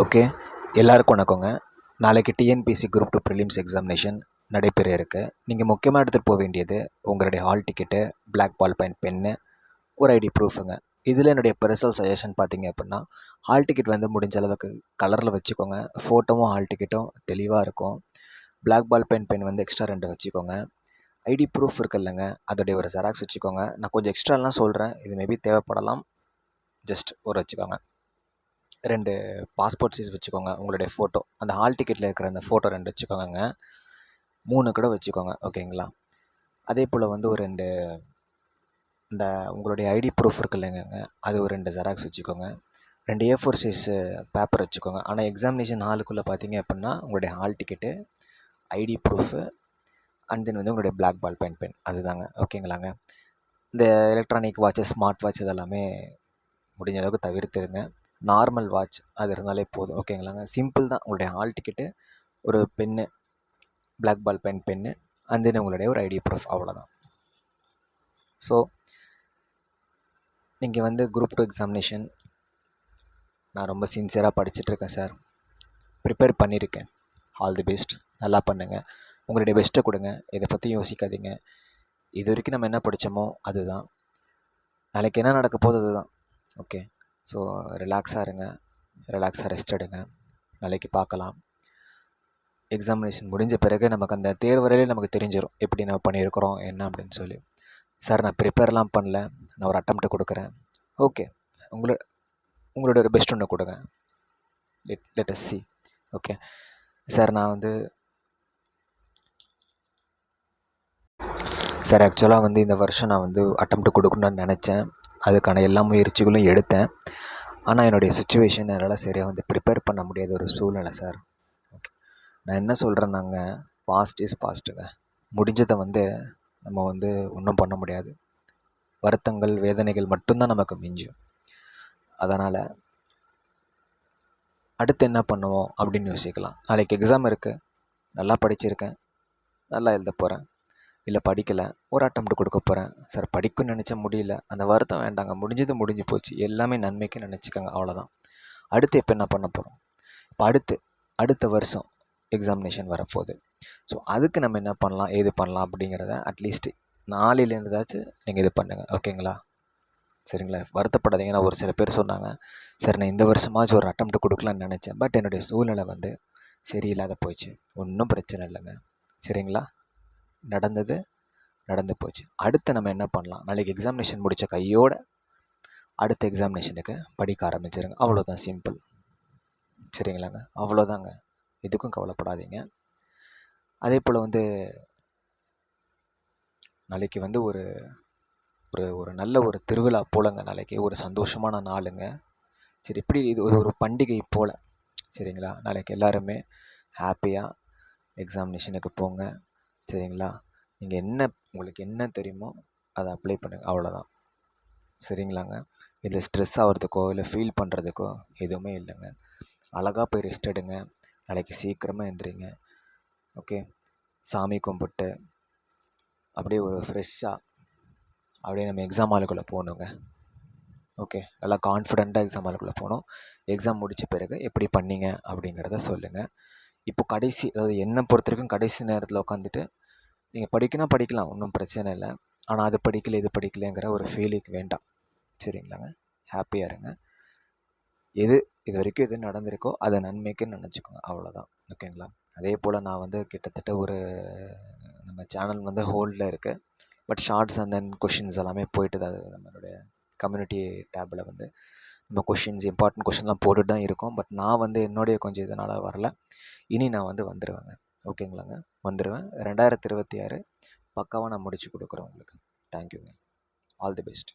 Okay. எல்லாருக்கும் வணக்கங்க. நாளைக்கு TNPSC group two prelims examination நடைபெற இருக்கு. நீங்கள் முக்கியமாக எடுத்துகிட்டு போக வேண்டியது உங்களுடைய hall ticket black ball point pen ஒரு ஐடி ப்ரூஃபுங்க இதில் என்னுடைய பெருசல் சஜஷன் பார்த்தீங்க அப்படின்னா ஹால் டிக்கெட் வந்து முடிஞ்ச அளவுக்கு கலரில் வச்சுக்கோங்க. ஃபோட்டோவும் ஹால் டிக்கெட்டும் தெளிவாக இருக்கும். பிளாக் பால் பென் பென் வந்து எக்ஸ்ட்ரா ரெண்டு வச்சுக்கோங்க. ஐடி ப்ரூஃப் இருக்குல்லங்க அதோடைய ஒரு ஜெராக்ஸ் வச்சுக்கோங்க. நான் கொஞ்சம் எக்ஸ்ட்ராலாம் சொல்கிறேன் இது மேபி தேவைப்படலாம். ஜஸ்ட் ஒரு வச்சுக்கோங்க. ரெண்டு பாஸ்போர்ட் சைஸ் வச்சுக்கோங்க உங்களுடைய ஃபோட்டோ அந்த ஹால் டிக்கெட்டில் இருக்கிற அந்த ஃபோட்டோ ரெண்டு வச்சுக்கோங்க மூணு கூட வச்சுக்கோங்க ஓகேங்களா அதே போல் வந்து ஒரு ரெண்டு இந்த உங்களுடைய ஐடி ப்ரூஃப் இருக்கு இல்லைங்க அது ஒரு ரெண்டு ஜெராக்ஸ் வச்சுக்கோங்க. ரெண்டு ஏ ஃபோர் சைஸு பேப்பர் வச்சுக்கோங்க. ஆனால் எக்ஸாமினேஷன் ஹாலுக்குள்ளே பார்த்தீங்க அப்படின்னா உங்களுடைய hall ticket ID proof and then வந்து உங்களுடைய பிளாக் பால் பென் பென் அதுதாங்க ஓகேங்களாங்க இந்த எலக்ட்ரானிக் வாட்சஸ் ஸ்மார்ட் வாட்ச் இதெல்லாமே முடிஞ்ச அளவுக்கு தவிர்த்துருங்க. நார்மல் வாட்ச் அது இருந்தாலே போதும். ஓகேங்களாங்க சிம்பிள் தான். உங்களுடைய ஹால் டிக்கெட்டு ஒரு pen black ball pen pen and then உங்களுடைய ஒரு ஐடி ப்ரூஃப் அவ்வளோதான் ஸோ நீங்கள் வந்து குரூப் டூ எக்ஸாமினேஷன் நான் ரொம்ப சின்சியராக படிச்சுட்ருக்கேன் சார் ப்ரிப்பேர் பண்ணியிருக்கேன். ஆல் தி பெஸ்ட் நல்லா பண்ணுங்கள் உங்களுடைய பெஸ்ட்டை கொடுங்க. இதை பற்றி யோசிக்காதீங்க. இது வரைக்கும் நம்ம என்ன படித்தோமோ அதுதான். நாளைக்கு என்ன நடக்க போகுது அதுதான். ஓகே ஸோ ரிலாக்ஸாக இருங்க. ரிலாக்ஸாக ரெஸ்ட் எடுங்க. நாளைக்கு பார்க்கலாம். எக்ஸாமினேஷன் முடிஞ்ச பிறகு நமக்கு அந்த தேர்வரையிலே நமக்கு தெரிஞ்சிடும் எப்படி நம்ம பண்ணியிருக்கிறோம் என்ன அப்படின்னு சொல்லி. சார் நான் ப்ரிப்பேர்லாம் பண்ணல. நான் ஒரு அட்டம்ப்ட் கொடுக்குறேன். ஓகே உங்களோட உங்களோட ஒரு பெஸ்ட் ஒன்று கொடுங்க. Let let see okay sir நான் வந்து சார் ஆக்சுவலாக வந்து இந்த வருஷம் நான் வந்து அட்டம்ப்ட் கொடுக்கணும்னு நினச்சேன். அதுக்கான எல்லா முயற்சிகளும் எடுத்தேன். ஆனால் என்னுடைய சுச்சுவேஷன் என்னால் சரியாக வந்து ப்ரிப்பேர் பண்ண முடியாத ஒரு சூழ்நிலை சார் ஓகே நான் என்ன சொல்கிறேன்னாங்க பாஸ்ட் இஸ் பாஸ்ட்டுங்க முடிஞ்சதை வந்து நம்ம வந்து ஒன்றும் பண்ண முடியாது. வருத்தங்கள் வேதனைகள் மட்டும்தான் நமக்கு மிஞ்சும். அதனால் அடுத்து என்ன பண்ணுவோம் அப்படின்னு யோசிக்கலாம். நாளைக்கு எக்ஸாம் இருக்குது நல்லா படிச்சிருக்கேன். நல்லா எழுத போகிறேன் இல்லை படிக்கலை. ஒரு அட்டம்ப்ட் கொடுக்க போகிறேன் சார் படிக்கணும்னு நினச்சா முடியல. அந்த வருத்தம் வேண்டாங்க. முடிஞ்சது முடிஞ்சு போச்சு. எல்லாமே நன்மைக்கு நினச்சிக்கோங்க. அவ்வளோதான் அடுத்து இப்போ என்ன பண்ண போகிறோம் இப்போ அடுத்து அடுத்த வருஷம் எக்ஸாமினேஷன் வரப்போகுது. ஸோ அதுக்கு நம்ம என்ன பண்ணலாம்? ஏது பண்ணலாம்? அப்படிங்கிறத அட்லீஸ்ட் நாளையிலேருந்தாச்சும் நீங்கள் இது பண்ணுங்கள் ஓகேங்களா சரிங்களா? வருத்தப்படாதீங்க. நான் ஒரு சில பேர் சொன்னாங்க சார் நான் இந்த வருஷமாச்சும் ஒரு அட்டம் கொடுக்கலான்னு நினச்சேன். பட் என்னுடைய சூழ்நிலை வந்து சரியில்லாத போயிடுச்சு ஒன்றும் பிரச்சனை இல்லைங்க. சரிங்களா? நடந்தது நடந்து போச்சு. அடுத்து நம்ம என்ன பண்ணலாம்? நாளைக்கு எக்ஸாமினேஷன் முடித்த கையோட அடுத்த எக்ஸாமினேஷனுக்கு படிக்க ஆரம்பிச்சிருங்க. அவ்வளோதான் சிம்பிள் சரிங்களாங்க? அவ்வளோதாங்க எதுக்கும் கவலைப்படாதீங்க. அதே போல் வந்து நாளைக்கு வந்து ஒரு ஒரு ஒரு நல்ல ஒரு திருவிழா போலங்க நாளைக்கு. ஒரு சந்தோஷமான நாளுங்க. சரி இப்படி இது ஒரு ஒரு பண்டிகை போல். சரிங்களா? நாளைக்கு எல்லாருமே ஹாப்பியாக எக்ஸாமினேஷனுக்கு போங்க. சரிங்களா? நீங்கள் என்ன உங்களுக்கு என்ன தெரியுமோ அதை அப்ளை பண்ணுங்கள் அவ்வளோதான் சரிங்களாங்க? இதில் ஸ்ட்ரெஸ் ஆகிறதுக்கோ இல்லை ஃபீல் பண்ணுறதுக்கோ எதுவுமே இல்லைங்க. அழகாக போய் ரெஸ்ட் எடுங்க. நாளைக்கு சீக்கிரமாக எழுந்திரிங்க ஓகே சாமி கும்பிட்டு அப்படியே ஒரு ஃப்ரெஷ்ஷாக அப்படியே நம்ம எக்ஸாம் ஆளுக்குள்ளே போகணுங்க. ஓகே நல்லா கான்ஃபிடெண்ட்டாக எக்ஸாம் ஆளுக்குள்ளே போகணும். எக்ஸாம் முடித்த பிறகு எப்படி பண்ணீங்க அப்படிங்கிறத சொல்லுங்கள் இப்போ கடைசி அதாவது என்னை பொறுத்த வரைக்கும் கடைசி நேரத்தில் உட்காந்துட்டு நீங்கள் படிக்கணும் படிக்கலாம் ஒன்றும் பிரச்சனை இல்லை. ஆனால் அது படிக்கலை இது படிக்கலைங்கிற ஒரு ஃபீலிங் வேண்டாம். சரிங்களாங்க? ஹாப்பியாக இருங்க. எது இது வரைக்கும் எது நடந்திருக்கோ அதை நன்மைக்குன்னு நினச்சிக்கோங்க. அவ்வளோதான் ஓகேங்களா? அதே போல் நான் வந்து கிட்டத்தட்ட ஒரு நம்ம சேனல் வந்து ஹோல்டில் இருக்குது but shorts and then questions எல்லாமே போயிட்டு தான் நம்மளுடைய கம்யூனிட்டி டேப்பில் வந்து. நம்ம கொஷின்ஸ் இம்பார்ட்டன்ட் கொஷின்லாம் போட்டுட்டு தான் இருக்கோம். பட் நான் வந்து என்னுடைய கொஞ்சம் இதனால் வரல. இனி நான் வந்து வந்துடுவேங்க ஓகேங்களாங்க வந்துடுவேன் ரெண்டாயிரத்தி இருபத்தி ஆறு பக்காவாக நான் முடிச்சு கொடுக்குறேன் உங்களுக்கு. தேங்க்யூங்க ஆல் தி பெஸ்ட்